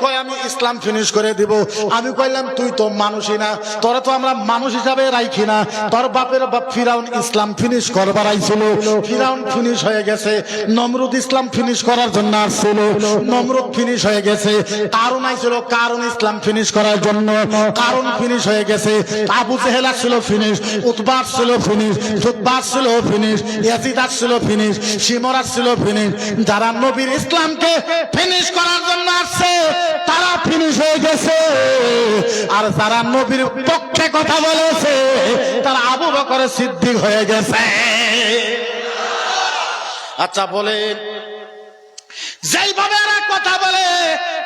কয়, আমি ইসলাম ফিনিশ করে দিব। আমি কইলাম, তুই তো মানুষই না, তোরা তো আমরা মানুষ হিসাবে রাইখি না। তোর বাপের বাপ ফিরাউন ইসলাম ফিনিশ করবার আইছিল। ফিরাউন ফিনিশ হয়ে গেছে। নমরুদ ইসলাম ফিনিশ করার জন্য আসছিল। নমরুদ ফিনিশ হয়ে গেছে। কারণ আইছিল কারণ ইসলাম ফিনিশ করার জন্য। কারণ ফিনিশ হয়ে গেছে। আবু জেহেল ছিল ফিনিশ উৎবাস ছিল ফিনিশ সুতবাস ছিল ফিনিশ ইয়াজিদাস ছিল ফিনিশ ফিনিশ যারা নবীর ইসলামকে ফিনিশ করার জন্য আসছে। তারা ফিনিশ হয়ে গেছে। আর যারা নবীর পক্ষে কথা বলেছে, তারা আবু বকরে সিদ্দিক হয়ে গেছে। আচ্ছা বলেন। যেইভাবে এরা কথা বলে,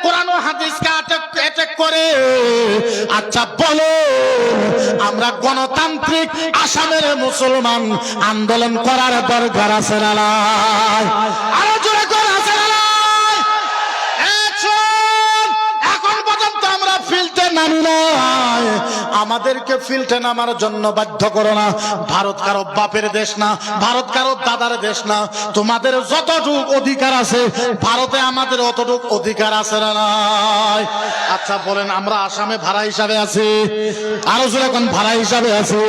কোরআন হাদিসকে attack করে। আচ্ছা বলো, আমরা গণতান্ত্রিক আসামের মুসলমান আন্দোলন করার দরকার আছে না আমাদেরকে ফিল্টে নামার জন্য বাধ্য করো না। ভারত কারও বাপের দেশ না, ভারত কারও দাদার দেশ না। তোমাদের যতটুক অধিকার আছে, ভারতে আমাদের অতটুক অধিকার আছে না আচ্ছা বলেন, আমরা আসামে ভাড়া হিসাবে আছি, আরও এখন ভাড়া হিসাবে আছি,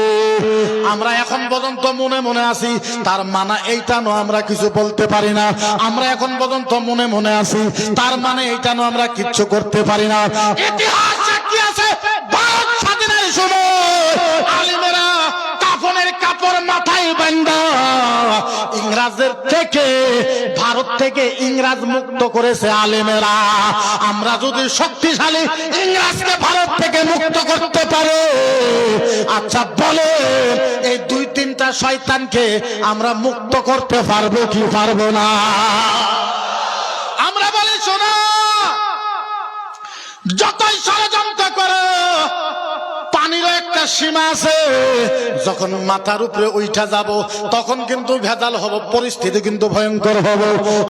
আমরা এখন পর্যন্ত মনে মনে আছি, তার মানা এইটা নো আমরা কিছু বলতে পারি না। আমরা এখন পর্যন্ত মনে মনে আছি, তার মানে এইটা নো আমরা কিচ্ছু করতে পারি না। ইতিহাস সাক্ষী আছে ইংরাজদের থেকে, ভারত থেকে ইংরাজ মুক্ত করেছে আলেমেরা। আমরা যদি শক্তিশালী ইংরাজকে ভারত থেকে মুক্ত করতে পারে আচ্ছা বলে এই দুই তিনটা শয়তানকে আমরা মুক্ত করতে পারব কি পারব না? আমরা বলি, শোনা, যতই একটা সীমা আছে। যখন মাথার উপরে উঠা যাব, তখন কিন্তু ভেজাল হব, পরিস্থিতি কিন্তু ভয়ঙ্কর হব।